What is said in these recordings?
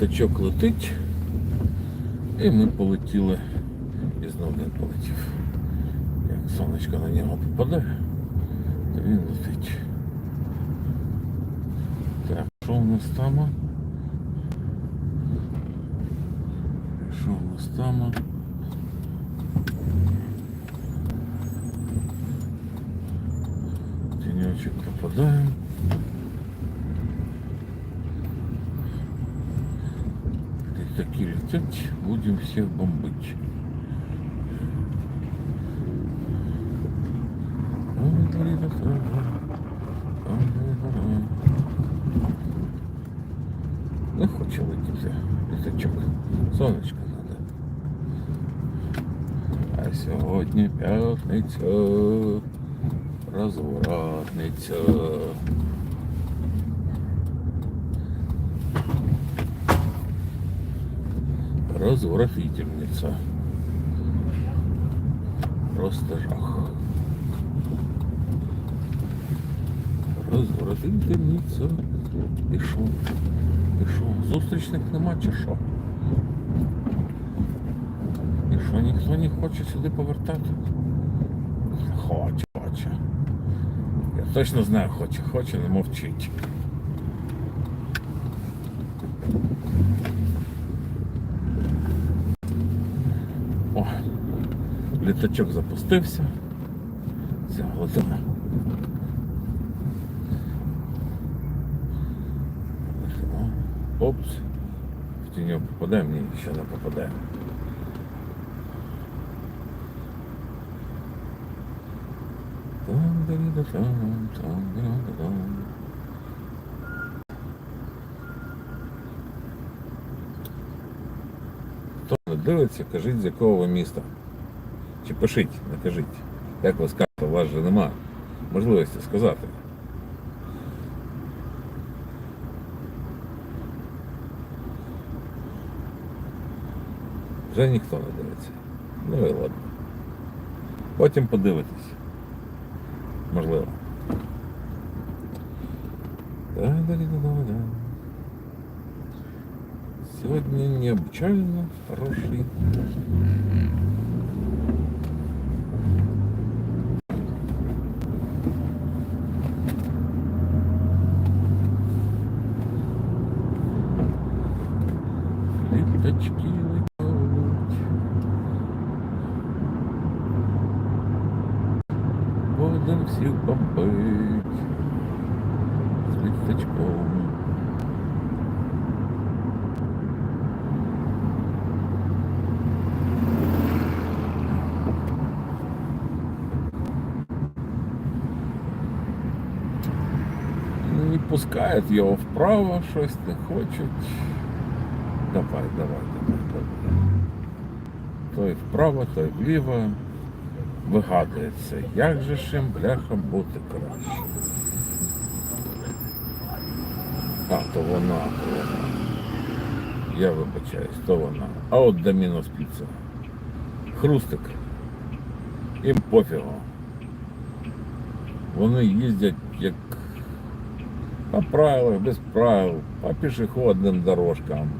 Літачок летить. І ми полетіли. І знову він полетів. Як сонечко на нього попаде, то він летить. Так, що у нас там? Що у нас там? Літаки летять, будем всех бомбить. Не хоче летіти літачок. Сонечко треба. А сьогодні п'ятниця. Розвратниця. Развратительница. Просто жах. Розвратительниця. І що? І що? Зустрічних нема чи що? І що, ніхто не хоче сюди повертати? Хоче, хоче. Я точно знаю, хоче, хоче, не мовчить. Літачок запустився. Летимо. Летимо. Опс. В тіньок попаде, мені ще не попаде. Хто не дивиться, кажіть, з якого ви міста. Чи пишіть, не кажіть. Як ви скажете, у вас же нема можливості сказати. Вже ніхто не дивиться. Ну і ладно. Потім подивитесь. Можливо. Да-да-да-да-да. Сегодня необычайно хороший Будем всіх бомбить з літачком. Не пускають його вправо, щось не хочуть. Давай, давай, давай, давай. Той вправо, той вліво. Вигадується, як же ж їм бляха бути краще. А, то вона, вона. Я вибачаюсь, то вона. А от Домінос піца. Хрустик. Їм пофігу. Вони їздять як по правилах, без правил, по пішохідним дорожкам.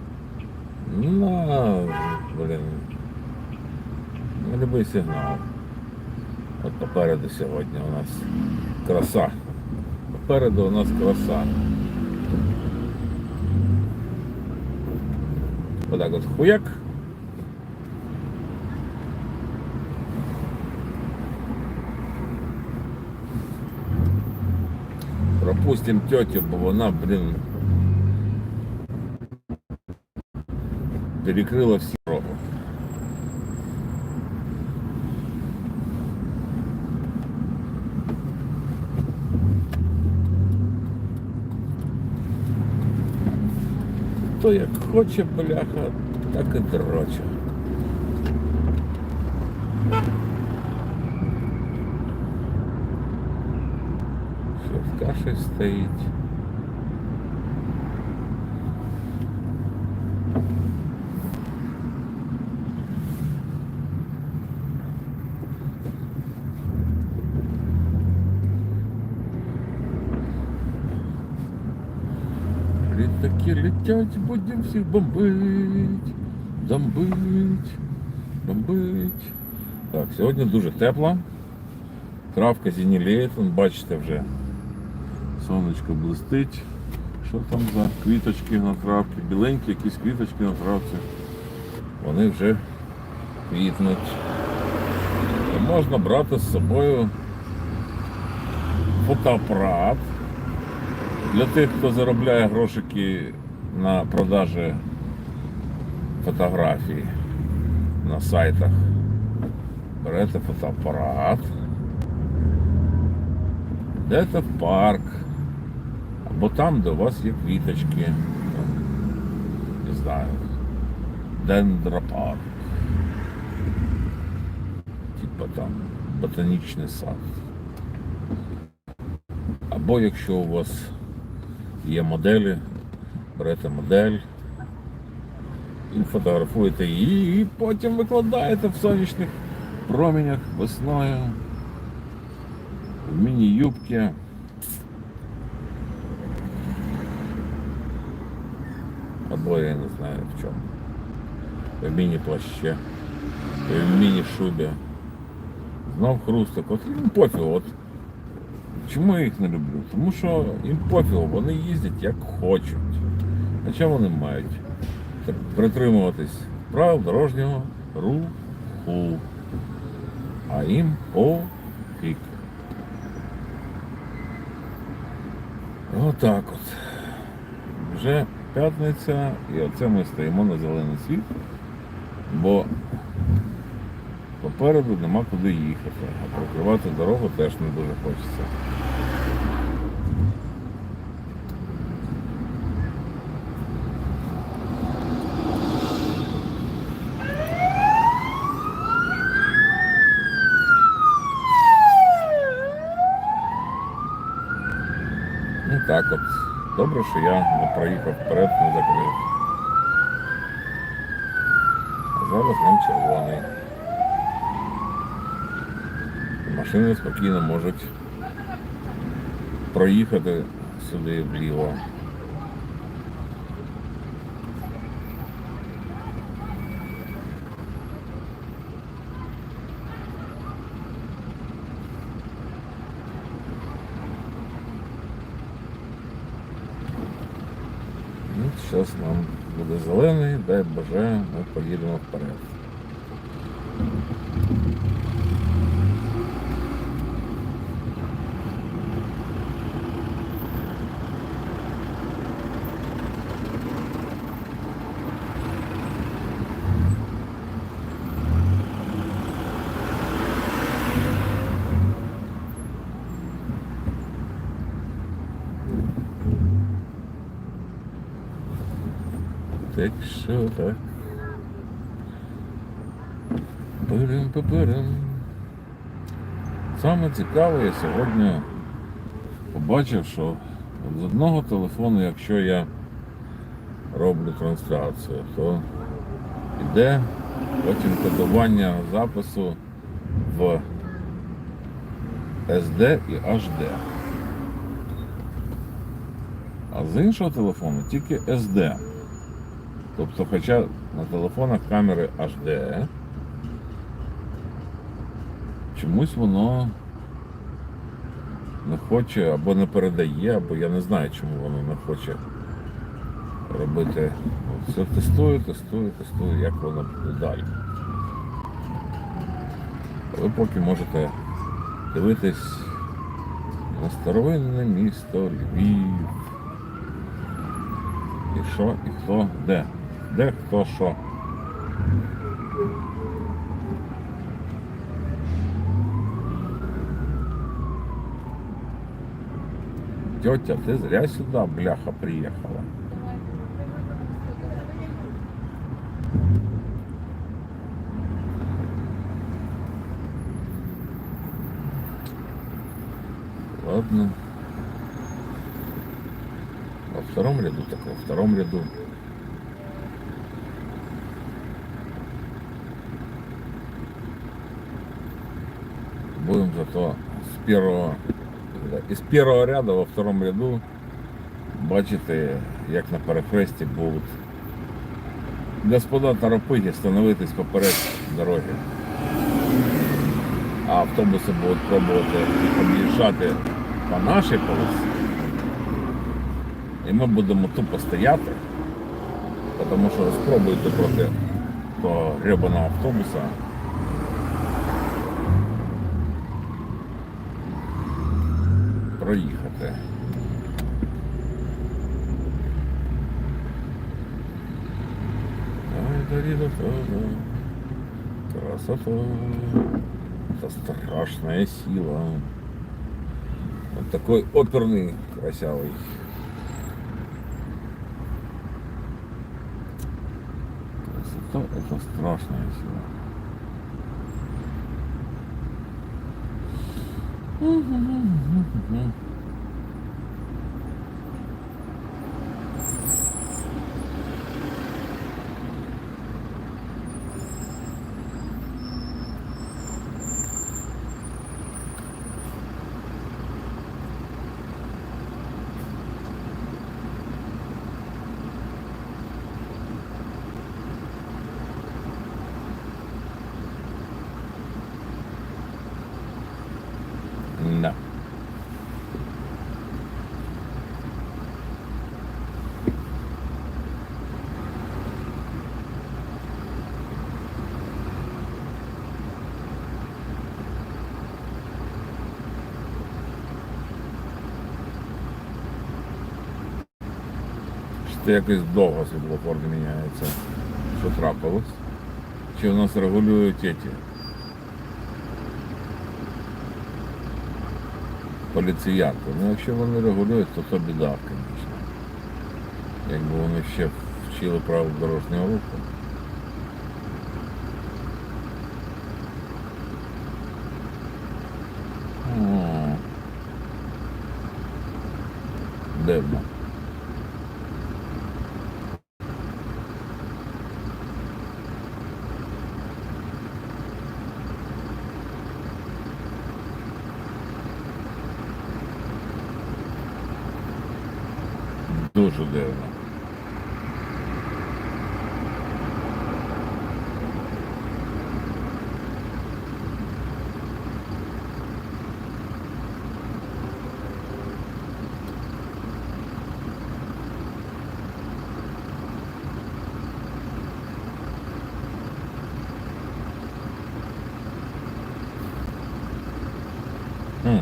На, блін, на любий сигнал. От попереду сьогодні у нас краса. Попереду у нас краса. Отак от хуяк. Пропустим тетю, бо вона, блін, перекрила всі Хто як хоче, бляха, так і дроче. Що в каші стоїть. Літаки летять, будемо всіх бомбить, бомбить, бомбить. Так, сьогодні дуже тепло. Травка зініліє, бачите вже. Сонечко блистить. Що там за квіточки на травці? Біленькі якісь квіточки на травці. Вони вже квітнуть. Можна брати з собою фотоапарат. Для тих, хто заробляє грошики на продажі фотографій на сайтах. Берете фотоапарат. Йдете в парк. Або там, де у вас є квіточки. Не знаю. Дендропарк. Типа там ботанічний сад. Або якщо у вас є моделі, берете модель і фотографуєте її, і потім викладаєте в сонячних променях весною, в міні-юбки. Або я не знаю в чому. В міні-плаще, в міні-шубі. Знов хрустик. От їм пофігу. От Чому я їх не люблю? Тому що їм пофігу, вони їздять як хочуть. Хоча вони мають притримуватись правил дорожнього руху. А їм пофіг. Отак от. Вже п'ятниця, і оце ми стоїмо на зелений світ, бо попереду нема куди їхати, а прокривати дорогу теж не дуже хочеться. Ну так от. Добре, що я не проїхав вперед, не закрив. А зараз нам червоний. Машини спокійно можуть проїхати сюди вліво. Ну, зараз нам буде зелений, дай Боже, ми поїдемо вперед. Так що так. Пирим папирим. Саме цікаве, я сьогодні побачив, що з одного телефону, якщо я роблю трансляцію, то йде потім кодування запису в SD і HD. А з іншого телефону тільки SD. Тобто, хоча на телефонах камери HD, чомусь воно не хоче або не передає, або я не знаю, чому воно не хоче робити. Все тестую, тестую, тестую, як воно буде далі. Ви поки можете дивитись на старовинне місто Львів. І що, і хто, де? Де хто що? Тетя, ты зря сюда, бляха, приехала. Ладно. Во втором ряду, так во втором ряду. Будем зато с первого, да, из первого ряда во втором ряду бачити, як на перехресті будуть господа торопиги становитись поперед дороги. А автобуси будуть пробувати об'їжджати по нашій полосі. І ми будемо тупо стояти, тому що спробуйте проти того гребаного автобуса. Проїхати. Красота. Это страшная сила. Вот такой оперный красивый. Красота это страшная сила. 嗯嗯嗯嗯嗯嗯。Що якось довго світлофор не міняється. Що трапилось? Чи у нас регулюють эти поліціянти. Ну якщо вони регулюють, то то біда, звісно. Якби вони ще вчили правил дорожнього руху. Дивно. Дуже дивно. Хм.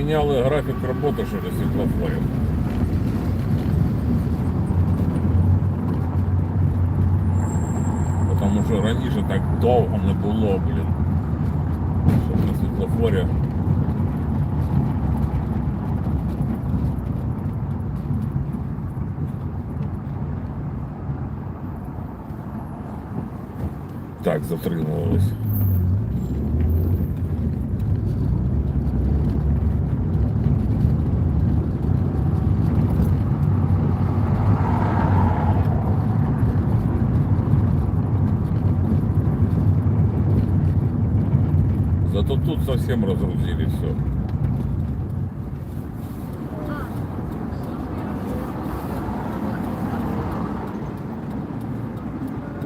Вони поміняли графік роботи через світлофорів. Тому що раніше так довго не було, блін. Щоб на світлофорі. Так, затримувались. Зато тут совсем разгрузили все.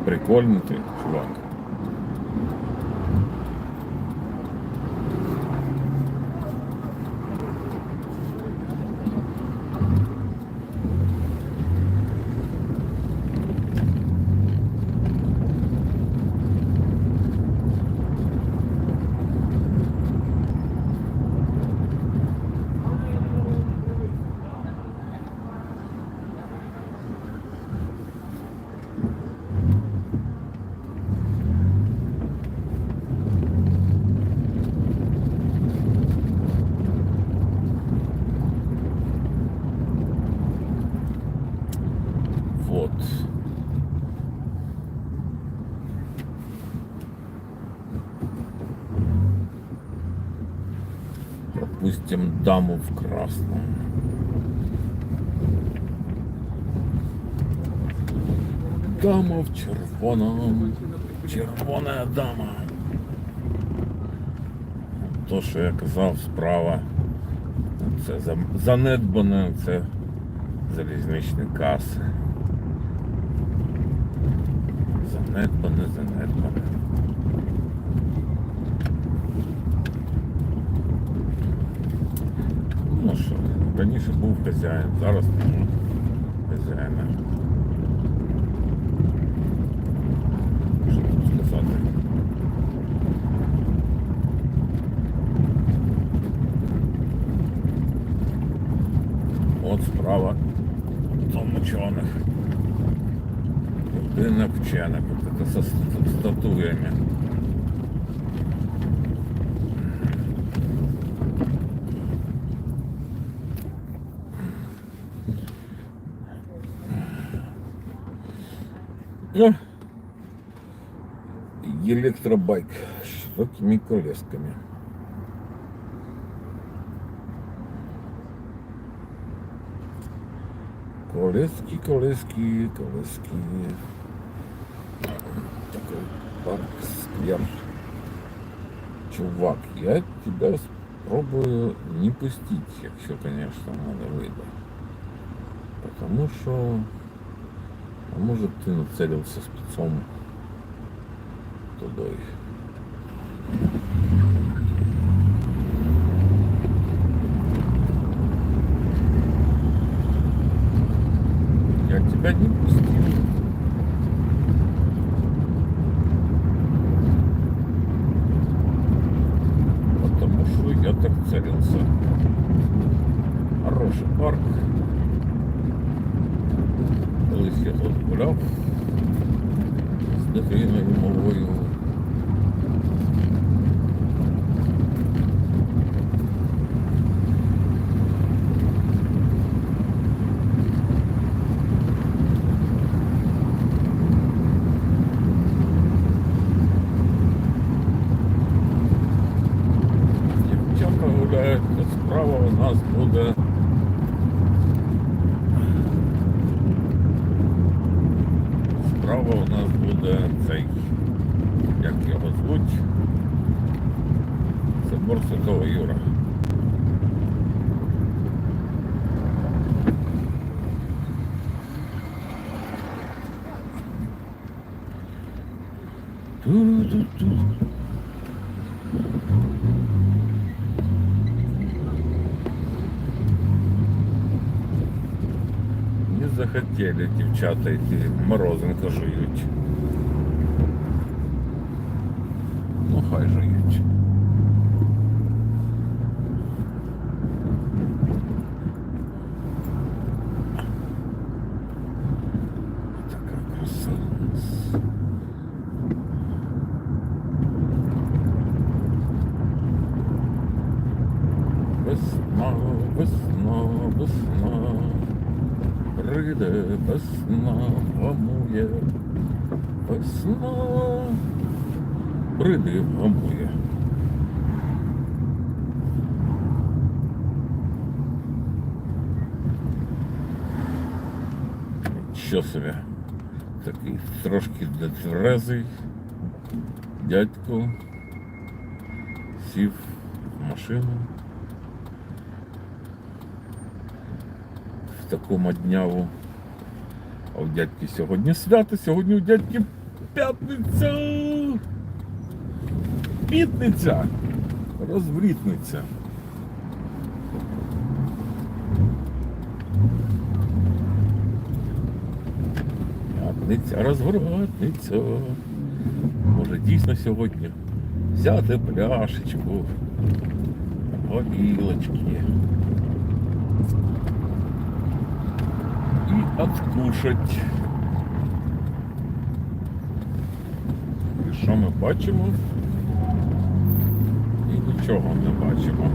Прикольный ты, чувак. Вот. Пропустим даму в красном. Дама в червоному. Червона дама. То, що я казав, справа. Це за- занедбане, це залізничні каси. Занедбане, занедбане. Ну що, раніше був хазяїн, зараз нема хазяїна. Що тут сказати? От справа дом учених. Будинок це со ст- статуями. Ну, электробайк с широкими колесками. Колески, колески, колески. Такой сквер. Чувак, я тебя спробую не пустить, якщо, конечно, надо вийде. Потому що, а може ти нацелився спецом туди. Я тебя не пустил. Потому что я так целился. Хороший парк. Колись я тут гуляв з дитиною малою. Буде цей, як його звуть. Собор Святого Юра. Ту-ду-ду. Не захотели дівчата йти, морозинка жують. Ну, хай жують. Така краса. у нас. Весна, весна. Прийде весна, гамує, весна, прийде гамує. Що собі? Такий трошки нетверезий дядько сів в машину. Таку модняву. А у дядьки сьогодні свято, сьогодні у дядьки п'ятниця. Пітниця. Розврітниця. П'ятниця, розворотниця. Може дійсно сьогодні взяти пляшечку, горілочки. И откушать. І що ми бачимо? І нічого не бачимо.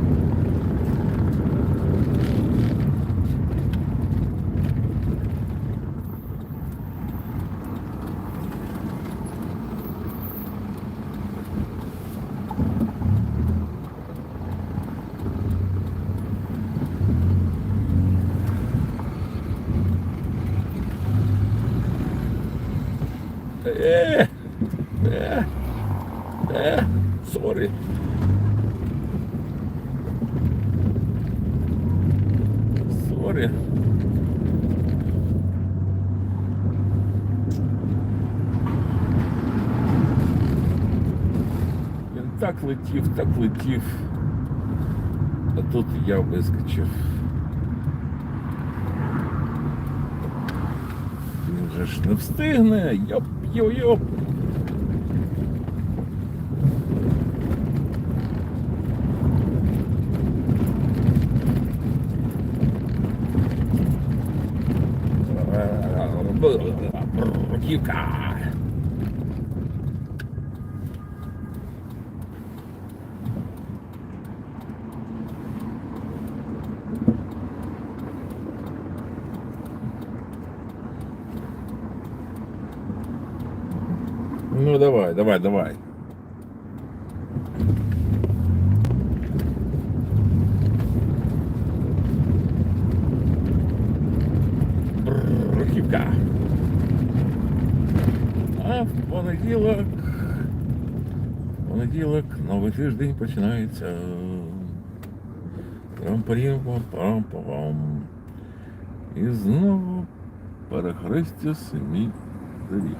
Так летів, так летів. А тут я вискочив. Він же ж не встигне. йоп йо йоп Бруківка. Ну давай, давай, давай. Бруківка. А в понеділок. в Понеділок новий тиждень починається. Трам-парім, пам пам І знову перехрестя семи доріг.